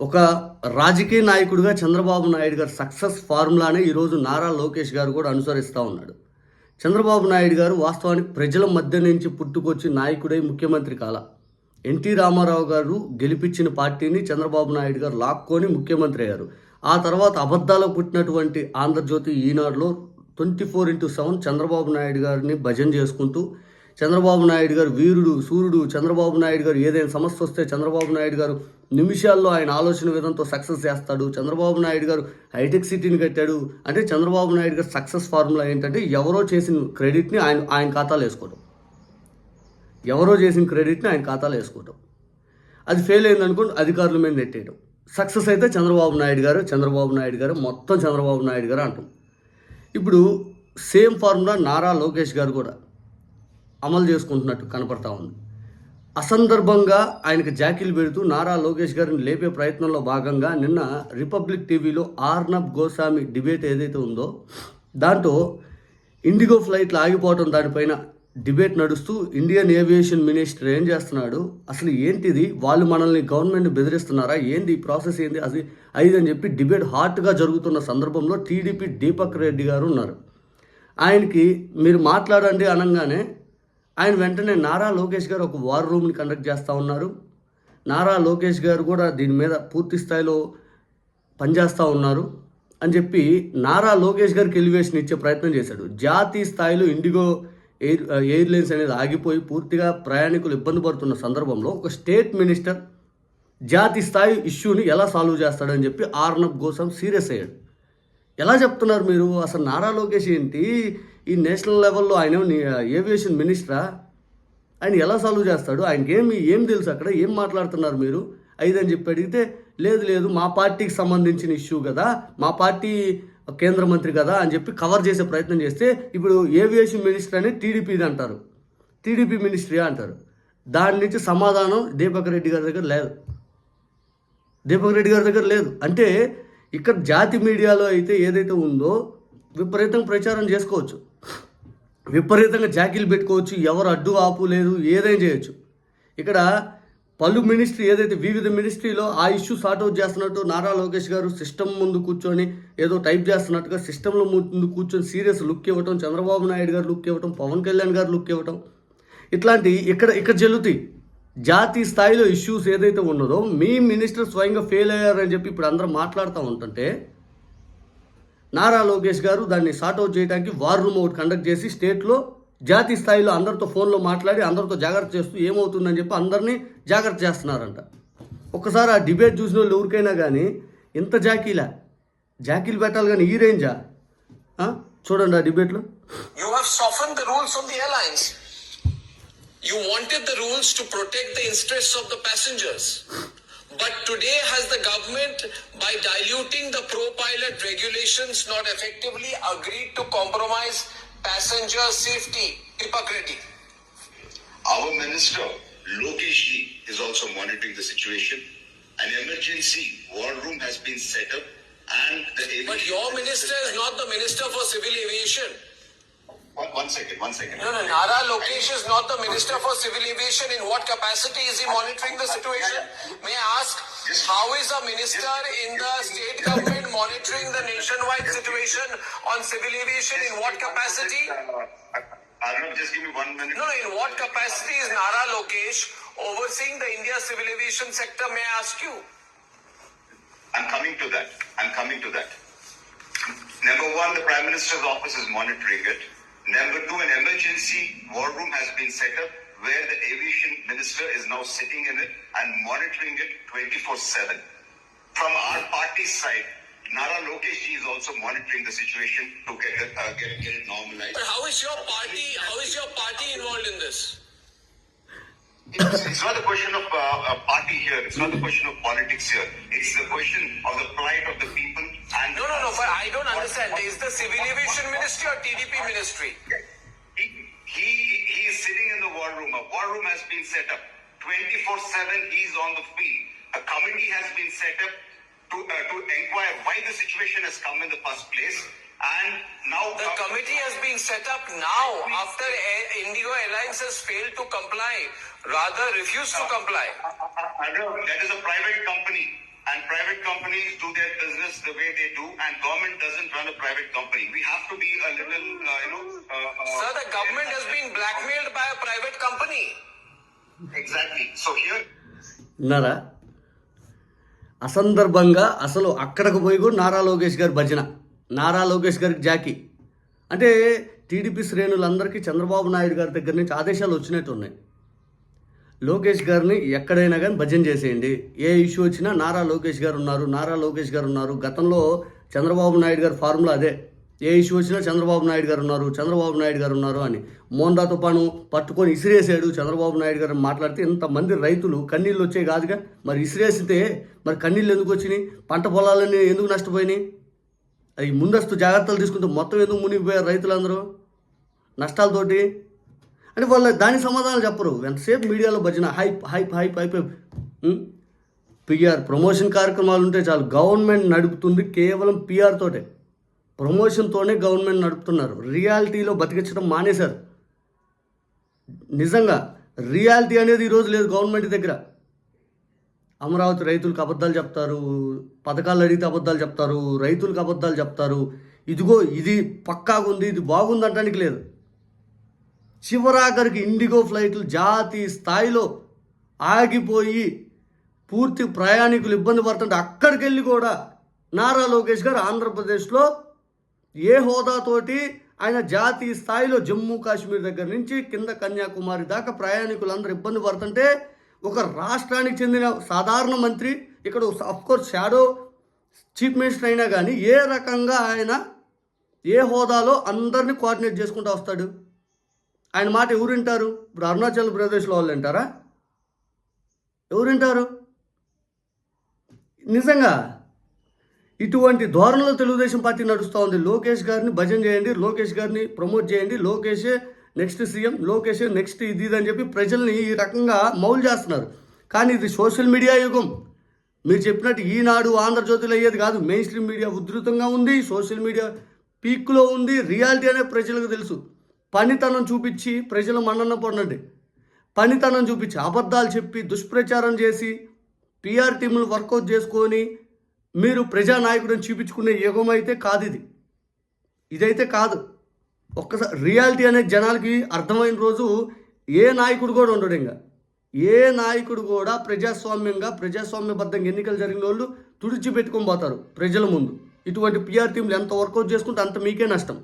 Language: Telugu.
ఒక రాజకీయ నాయకుడిగా చంద్రబాబు నాయుడు గారు సక్సెస్ ఫార్ములానే ఈరోజు నారా లోకేష్ గారు కూడా అనుసరిస్తూ ఉన్నాడు. చంద్రబాబు నాయుడు గారు వాస్తవానికి ప్రజల మధ్య నుంచి పుట్టుకొచ్చి నాయకుడై ముఖ్యమంత్రి కాల. ఎన్టీ రామారావు గారు గెలిపించిన పార్టీని చంద్రబాబు నాయుడు గారు లాక్కొని ముఖ్యమంత్రి అయ్యారు. ఆ తర్వాత అబద్ధాలు పుట్టినటువంటి ఆంధ్రజ్యోతి ఈనాడులో twenty four into seven Chandrababu Naidu గారిని భజన చేసుకుంటూ చంద్రబాబు నాయుడు గారు వీరుడు సూర్యుడు చంద్రబాబు నాయుడు గారు ఏదైనా సమస్య వస్తే చంద్రబాబు నాయుడు గారు నిమిషాల్లో ఆయన ఆలోచన విధంతో సక్సెస్ చేస్తాడు. చంద్రబాబు నాయుడు గారు హైటెక్ సిటీని కట్టాడు. అంటే చంద్రబాబు నాయుడు గారు సక్సెస్ ఫార్ములా ఏంటంటే ఎవరో చేసిన క్రెడిట్ని ఆయన ఆయన ఖాతాలో వేసుకోవడం ఎవరో చేసిన క్రెడిట్ని ఆయన ఖాతాలో వేసుకోవటం. అది ఫెయిల్ అయిందనుకోండి అధికారుల మీద నెట్టేయడం సక్సెస్ అయితే చంద్రబాబు నాయుడు గారు చంద్రబాబు నాయుడు గారు మొత్తం చంద్రబాబు నాయుడు గారు అంటాం. ఇప్పుడు సేమ్ ఫార్ములా నారా లోకేష్ గారు కూడా అమలు చేసుకుంటున్నట్టు కనపడతా ఉంది. అసందర్భంగా ఆయనకు జాకీలు పెడుతూ నారా లోకేష్ గారిని లేపే ప్రయత్నంలో భాగంగా నిన్న రిపబ్లిక్ టీవీలో ఆర్నబ్ గోస్వామి డిబేట్ ఏదైతే ఉందో దాంట్లో ఇండిగో ఫ్లైట్లు ఆగిపోవటం దానిపైన డిబేట్ నడుస్తూ ఇండియన్ ఏవియేషన్ మినిస్టర్ ఏం చేస్తున్నాడు? అసలు ఏంటిది? వాళ్ళు మనల్ని గవర్నమెంట్ బెదిరిస్తున్నారా? ఏంది ఈ ప్రాసెస్ ఏంది? అది అది అని చెప్పి డిబేట్ హాట్గా జరుగుతున్న సందర్భంలో టీడీపీ దీపక్ రెడ్డి గారు ఉన్నారు. ఆయనకి మీరు మాట్లాడండి అనగానే ఆయన వెంటనే నారా లోకేష్ గారు ఒక వార్ రూమ్ని కండక్ట్ చేస్తూ ఉన్నారు. నారా లోకేష్ గారు కూడా దీని మీద పూర్తి స్థాయిలో పనిచేస్తూ ఉన్నారు. అని చెప్పి నారా లోకేష్ గారికి ఎలివేషన్ ఇచ్చే ప్రయత్నం చేశాడు. జాతీయ స్థాయిలో ఇండిగో ఎయిర్ ఎయిర్లైన్స్ అనేది ఆగిపోయి పూర్తిగా ప్రయాణికులు ఇబ్బంది పడుతున్న సందర్భంలో ఒక స్టేట్ మినిస్టర్ జాతీయ స్థాయి ఇష్యూని ఎలా సాల్వ్ చేస్తాడని చెప్పి ఆర్నబ్ కోసం సీరియస్ అయ్యాడు. ఎలా చెప్తున్నారు మీరు? అసలు నారా లోకేష్ ఏంటి? ఈ నేషనల్ లెవెల్లో ఆయన ఏవియేషన్ మినిస్టరా? ఆయన ఎలా సాల్వ్ చేస్తాడు? ఆయనకి ఏమి ఏం తెలుసు అక్కడ? ఏం మాట్లాడుతున్నారు మీరు? ఐదని చెప్పి అడిగితే లేదు లేదు మా పార్టీకి సంబంధించిన ఇష్యూ కదా మా పార్టీ కేంద్ర మంత్రి కదా అని చెప్పి కవర్ చేసే ప్రయత్నం చేస్తే ఇప్పుడు ఏవియేషన్ మినిస్టర్ అని టీడీపీది అంటారు. టీడీపీ మినిస్ట్రీ అంటారు. దాని నుంచి సమాధానం దీపక్ రెడ్డి గారి దగ్గర లేదు. దీపక్ రెడ్డి గారి దగ్గర లేదు. అంటే ఇక్కడ జాతి మీడియాలో అయితే ఏదైతే ఉందో విపరీతంగా ప్రచారం చేసుకోవచ్చు. విపరీతంగా జాకీలు పెట్టుకోవచ్చు. ఎవరు అడ్డు ఆపు లేదు ఏదైనా చేయొచ్చు. ఇక్కడ పలు మినిస్ట్రీ ఏదైతే వివిధ మినిస్ట్రీలో ఆ ఇష్యూ సార్ట్ అవుట్ చేస్తున్నట్టు నారా లోకేష్ గారు సిస్టమ్ ముందు కూర్చొని ఏదో టైప్ చేస్తున్నట్టుగా సిస్టంలో ముందు కూర్చొని సీరియస్ లుక్ ఇవ్వటం చంద్రబాబు నాయుడు గారు లుక్ ఇవ్వటం పవన్ కళ్యాణ్ గారు లుక్ ఇవ్వటం. ఇట్లాంటి ఇక్కడ ఇక్కడ జల్లుతాయి జాతీయ స్థాయిలో ఇష్యూస్ ఏదైతే ఉన్నదో మీ మినిస్టర్ స్వయంగా ఫెయిల్ అయ్యారని చెప్పి ఇప్పుడు అందరూ మాట్లాడుతూ ఉంటుంటే నారా లోకేష్ గారు దాన్ని సార్ట్ అవుట్ చేయడానికి వార్ రూమ్ ఒకటి కండక్ట్ చేసి స్టేట్లో జాతీయ స్థాయిలో అందరితో ఫోన్లో మాట్లాడి అందరితో జాగ్రత్త చేస్తూ ఏమవుతుందని చెప్పి అందరినీ జాగ్రత్త చేస్తున్నారంట. ఒక్కసారి ఆ డిబేట్ చూసిన వాళ్ళు ఎవరికైనా కానీ ఇంత జాకీలా? జాకీలు పెట్టాలి కానీ ఈ రేంజా చూడండి ఆ డిబేట్లో you have softened the rules on the airlines. You wanted the rules to protect the interests of the passengers. But today has the government, by diluting the pro-pilot regulations, not effectively agreed to compromise passenger safety. Reddy. Our minister, Lokesh Ji, is also monitoring the situation. An emergency war room has been set up and the But your minister is not the minister for civil aviation. One, one second, one second. No, no, Nara Lokesh is not the minister for civil aviation. In what capacity is he monitoring the situation? May I ask, how is a minister in the state government monitoring the nationwide situation on civil aviation? In what capacity? Uh, Arnab, just give me one minute. No, no, in what capacity is Nara Lokesh overseeing the India civil aviation sector? May I ask you? I'm coming to that. I'm coming to that. Number one, the Prime Minister's office is monitoring it. Number two, an emergency war room has been set up where the aviation minister is now sitting in it and monitoring it 24-7. From our party's side, Nara Lokesh ji is also monitoring the situation to get it, uh, get, get it normalized. But how is your party? How is your party involved in this? It's, it's not a question of uh, a party here. It's not a question of politics here. It's the question of the plight of the people No, no, no. But I don't understand. Is the civil aviation ministry or TDP ministry? He, he, he is sitting in the war room. A war room has been set up. 24 7, he's on the field. A committee has been set up to, uh, to inquire why the situation has come in the first place. And now. The committee has been set up now after Indigo Airlines has failed to comply, rather refused to comply. Uh, uh, that is a private company. And private the way they do, and government doesn't run a private company. We have to be a little, uh, you know. Uh, uh, Sir, the government has been blackmailed by a private company. Exactly. So here, విన్నారా అసందర్భంగా అసలు అక్కడికి పోయి కూడా నారా లోకేష్ గారి భజన నారా లోకేష్ గారికి జాకీ అంటే టీడీపీ శ్రేణులందరికీ చంద్రబాబు నాయుడు గారి దగ్గర నుంచి ఆదేశాలు వచ్చినట్టు ఉన్నాయి లోకేష్ గారిని ఎక్కడైనా కానీ భజన చేసేయండి. ఏ ఇష్యూ వచ్చినా నారా లోకేష్ గారు ఉన్నారు నారా లోకేష్ గారు ఉన్నారు. గతంలో చంద్రబాబు నాయుడు గారి ఫార్ములా అదే. ఏ ఇష్యూ వచ్చినా చంద్రబాబు నాయుడు గారు ఉన్నారు చంద్రబాబు నాయుడు గారు ఉన్నారు అని. మోందా తుపాను పట్టుకొని ఇసిరేసాడు చంద్రబాబు నాయుడు గారు మాట్లాడితే ఇంతమంది రైతులు కన్నీళ్ళు వచ్చాయి కాదుగా? మరి ఇసిరేసితే మరి కన్నీళ్ళు ఎందుకు వచ్చినాయి? పంట పొలాలన్నీ ఎందుకు నష్టపోయినాయి? అవి ముందస్తు జాగ్రత్తలు తీసుకుంటే మొత్తం ఎందుకు మునిగిపోయారు రైతులందరూ? నష్టాలతోటి అంటే వాళ్ళ దానికి సమాధానాలు చెప్పరు. ఎంతసేపు మీడియాలో భజన hype hype hype hype PR promotion కార్యక్రమాలు ఉంటే చాలు. గవర్నమెంట్ నడుపుతుంది కేవలం పిఆర్తోటే ప్రమోషన్తోనే గవర్నమెంట్ నడుపుతున్నారు. రియాలిటీలో బతికించడం మానేశారు. నిజంగా రియాలిటీ అనేది ఈరోజు లేదు గవర్నమెంట్ దగ్గర. అమరావతి రైతులకు అబద్ధాలు చెప్తారు. పథకాలు అడిగితే అబద్ధాలు చెప్తారు. రైతులకు అబద్ధాలు చెప్తారు. ఇదిగో ఇది పక్కాగా ఉంది ఇది బాగుంది అనడానికి లేదు. చివరాఖరికి ఇండిగో ఫ్లైట్లు జాతీయ స్థాయిలో ఆగిపోయి పూర్తి ప్రయాణికులు ఇబ్బంది పడుతుంటే అక్కడికి వెళ్ళి కూడా నారా లోకేష్ గారు ఆంధ్రప్రదేశ్లో ఏ హోదాతోటి ఆయన జాతీయ స్థాయిలో జమ్మూ కాశ్మీర్ దగ్గర నుంచి కింద కన్యాకుమారి దాకా ప్రయాణికులందరూ ఇబ్బంది పడుతుంటే ఒక రాష్ట్రానికి చెందిన సాధారణ మంత్రి ఇక్కడ కోర్స్ షాడో చీఫ్ మినిస్టర్ అయినా కానీ ఏ రకంగా ఆయన ఏ హోదాలో అందరినీ కోఆర్డినేట్ చేసుకుంటూ వస్తాడు? ఆయన మాట ఎవరు వింటారు ఇప్పుడు అరుణాచల్ ప్రదేశ్లో వాళ్ళు వింటారా ఎవరు వింటారు నిజంగా ఇటువంటి ధోరణిలో తెలుగుదేశం పార్టీ నడుస్తూ ఉంది. లోకేష్ గారిని భజన చేయండి లోకేష్ గారిని ప్రమోట్ చేయండి లోకేషే నెక్స్ట్ సీఎం లోకేషే నెక్స్ట్ ఇది ఇది అని చెప్పి ప్రజల్ని ఈ రకంగా మౌలు చేస్తున్నారు. కానీ ఇది సోషల్ మీడియా యుగం. మీరు చెప్పినట్టు ఈనాడు ఆంధ్రజ్యోతిలో అయ్యేది కాదు. మెయిన్ స్ట్రీమ్ మీడియా ఉధృతంగా ఉంది సోషల్ మీడియా పీక్లో ఉంది రియాలిటీ అనే ప్రజలకు తెలుసు. పనితనం చూపించి ప్రజల మన్నన పొందండి పనితనం చూపించి అబద్ధాలు చెప్పి దుష్ప్రచారం చేసి పిఆర్ టీములు వర్కౌట్ చేసుకొని మీరు ప్రజానాయకుడిని చూపించుకునే యుగం అయితే కాదు ఇది ఇదైతే కాదు. ఒక్కసారి రియాలిటీ అనేది జనాలకి అర్థమైన రోజు ఏ నాయకుడు కూడా ఉండడు ఇంకా. ఏ నాయకుడు కూడా ప్రజాస్వామ్యంగా ప్రజాస్వామ్యబద్ధంగా ఎన్నికలు జరిగిన వాళ్ళు తుడిచిపెట్టుకొని పోతారు ప్రజల ముందు. ఇటువంటి పిఆర్ టీంలు ఎంత వర్కౌట్ చేసుకుంటే అంత మీకే నష్టం.